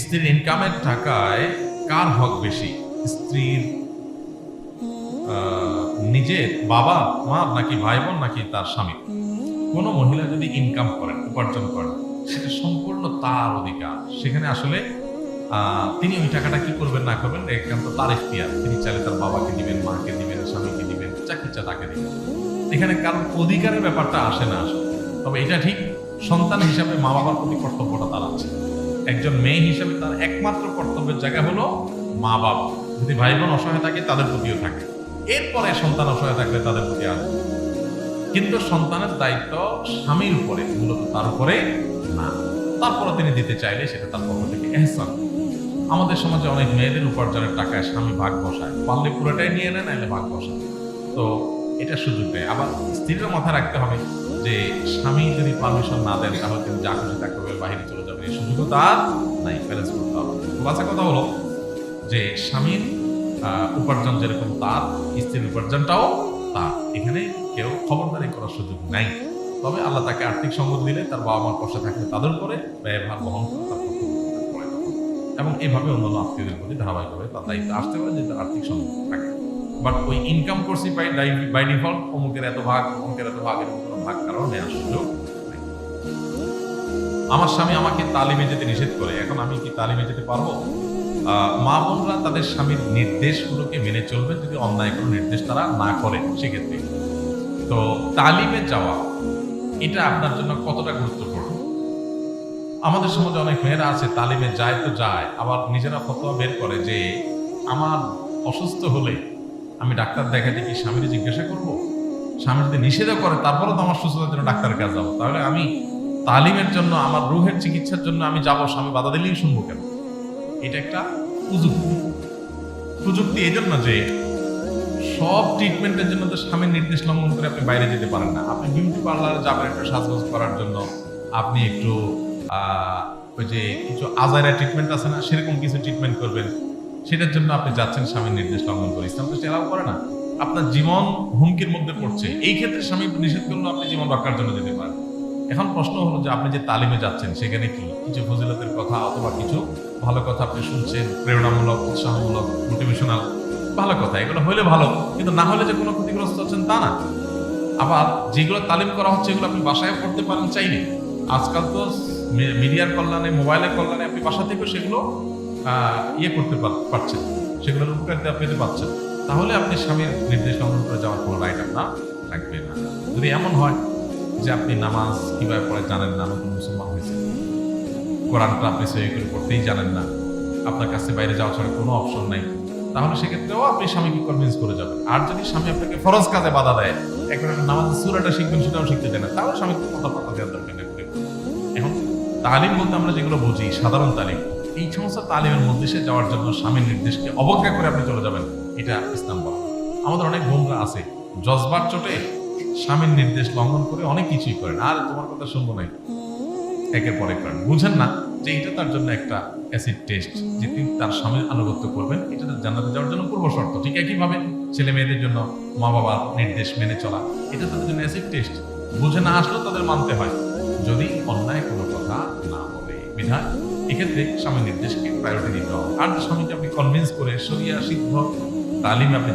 স্ত্রীর ইনকামের টাকায় কার হক বেশি? স্ত্রীর নিজের বাবা, মা নাকি ভাই বোন নাকি তার স্বামী? কোনো মহিলা যদি ইনকাম করেন, উপার্জন করেন, সেটা সম্পূর্ণ তার অধিকার। সেখানে আসলে তিনি ওই টাকাটা কি করবেন, না করবেন একান্ত তার ইখতিয়ার তিনি চাইলে তার বাবাকে দিবেন, মাকে দিবেন, স্বামীকে দিবেন চাকরি চা তাকে দিবেন। এখানে কারণ অধিকারের ব্যাপারটা আসে না আসলে। তবে এটা ঠিক সন্তান হিসাবে মা বাবার প্রতি কর্তব্যটা তার আছে। একজন মেয়ে হিসেবে তার একমাত্র কর্তব্যের জায়গা হলো মা বাবা যদি ভাই বোন অসহায় থাকে, তাদের প্রতিও থাকে। এরপরে সন্তান অসহায় থাকলে তাদের প্রতি আসবে কিন্তু সন্তানের দায়িত্ব স্বামীর উপরে, মূলত তার উপরে না। তারপরে তিনি দিতে চাইলে সেটা তার পক্ষ থেকে এহসান। আমাদের সমাজে অনেক মেয়েদের উপার্জনের টাকায় স্বামী ভাগ বসায়। পারলে পুরোটাই নিয়ে নেয় নাহলে ভাগ বসায়। তো এটা সুযোগ দেয়। আবার স্ত্রীরও মাথায় রাখতে হবে যে, স্বামী যদি পারমিশন না দেন, তাহলে তিনি যা খুশি তা করবে বাহিরে চলে এই তার নাই ব্যালেন্স করতে হবে। বাচ্চা কথা হলো যে স্বামীর উপার্জন যেরকম তার, স্ত্রীর উপার্জনটাও তার। এখানে কেউ খবরদারি করার সুযোগ নাই। তবে আল্লাহ তাকে আর্থিক সম্পদ দিলে, তার বাবা মার পাশে থাকলে তাদের উপরে ব্যয়ভার বহন করে এবং এইভাবে অন্যান্য আত্মীয়দের প্রতি ধারাবাহিকভাবে তার দায়িত্ব আসতে পারে যে তার আর্থিক সম্পদ থাকে। বাট ওই ইনকাম করছি বাই বাই ডিফল্ট অমুকের এত ভাগ, অমুকের এত ভাগ এরকম কোনো ভাগ কারণ নেওয়ার সুযোগ। আমার স্বামী আমাকে তালিমে যেতে নিষেধ করে। এখন আমি কি তালিমে যেতে পারব? মা বোনরা তাদের স্বামীর নির্দেশগুলোকে মেনে চলবে যদি অন্যায় কোনো নির্দেশ তারা না করে সেক্ষেত্রে। তো তালিমে যাওয়া, এটা আপনার জন্য কতটা গুরুত্বপূর্ণ? আমাদের সমাজে অনেক মেয়েরা আছে, তালিমে যায় তো যায়, আবার নিজেরা ফতোয়া বের করে যে, আমার অসুস্থ হলে আমি ডাক্তার দেখাতে কি স্বামীর জিজ্ঞাসা করব? স্বামী যদি নিষেধও করে তারপরে তো আমার সুস্থতার জন্য ডাক্তারের কাছে যাব। তাহলে আমি তালিমের জন্য, আমার রুহের চিকিৎসার জন্য আমি যাব, স্বামী, বাধা দিলেই শুনব কেন? এটা একটা প্রযুক্তি। প্রযুক্তি এই জন্য যে সব ট্রিটমেন্টের জন্য তো স্বামীর নির্দেশ লঙ্ঘন করে আপনি বাইরে যেতে পারেন না। আপনি বিউটি পার্লারে যাবেন একটু সাজগোজ করার জন্য। আপনি একটু ওই যে কিছু আজারা ট্রিটমেন্ট আছে না, সেরকম কিছু ট্রিটমেন্ট করবেন। সেটার জন্য আপনি যাচ্ছেন স্বামীর নির্দেশ লঙ্ঘন করে। ইসলাম তো এলাও করে না। আপনার জীবন হুমকির মধ্যে পড়ছে। এই ক্ষেত্রে স্বামী নিষেধ করলেও আপনি জীবন রক্ষার জন্য যেতে পারেন। এখন প্রশ্ন হলো যে আপনি যে তালিমে যাচ্ছেন, সেখানে কি কিছু ফজিলতের কথা অথবা কিছু ভালো কথা আপনি শুনছেন, প্রেরণামূলক, উৎসাহমূলক মোটিভেশনাল ভালো কথা, এগুলো হলে ভালো, কিন্তু না হলে যে কোনো ক্ষতিগ্রস্ত হচ্ছেন তা না। আবার যেগুলো তালিম করা হচ্ছে, এগুলো আপনি বাসায় করতে পারেন চাইলে। আজকাল তো মিডিয়ার কল্যাণে, মোবাইলের কল্যাণে আপনি বাসা থেকেও সেগুলো ইয়ে করতে পার- পারছেন। সেগুলোর উপকারিতা পেতে পারছেন। তাহলে আপনি স্বামীর নির্দেশ লঙ্ঘন করে যাওয়ার কোনো রাইট আপনার থাকবে না। যদি এমন হয় যে আপনি নামাজ কীভাবে পড়ে জানেন না? নতুন মুসলমান হয়েছে। কোরআনটা আপনি সহি করে পড়তেই জানেন না। আপনার কাছে বাইরে যাওয়া ছাড়া কোনো অপশন নাই। তাহলে সেক্ষেত্রেও আপনি স্বামীকে কনভিন্স করে যাবেন। আর যদি স্বামী আপনাকে ফরজ কাজে বাধা দেয়, এখন নামাজের সুরাটা শিখবেন সেটাও শিখতে দেয় না, তাহলে স্বামীকে কথা পাতা দেওয়ার দরকার নেই এখন তালিম বলতে আমরা যেগুলো বুঝি, সাধারণ তালিম, এই সমস্ত তালিমের মধ্যে সে যাওয়ার জন্য স্বামীর নির্দেশকে অবজ্ঞা করে আপনি চলে যাবেন। এটা ইসলাম বলে। আমাদের অনেক বোনরা আছে, জজবার চোটে স্বামীর নির্দেশ লঙ্ঘন করে অনেক কিছুই করেন। আর তোমার কথা শুনব নাই। একের পরে করেন। বুঝেন না যে এটা তার জন্য একটা অ্যাসিড টেস্ট যে তিনি তার স্বামীর আনুগত্য করবেন। এটা তার জান্নাতে যাওয়ার জন্য পূর্ব শর্ত। ঠিক একইভাবে ছেলে মেয়েদের জন্য মা বাবার নির্দেশ মেনে চলা, এটা তাদের জন্য অ্যাসিড টেস্ট বুঝে না আসলেও তাদের মানতে হয়। যদি অন্যায় কোনো কথা না বলে, বিধায় এক্ষেত্রে স্বামীর নির্দেশকে প্রায়োরিটি দিতে হবে। আর স্বামীকে আপনি কনভিন্স করে, সরিয়া, সিদ্ধ, তালিম আপনি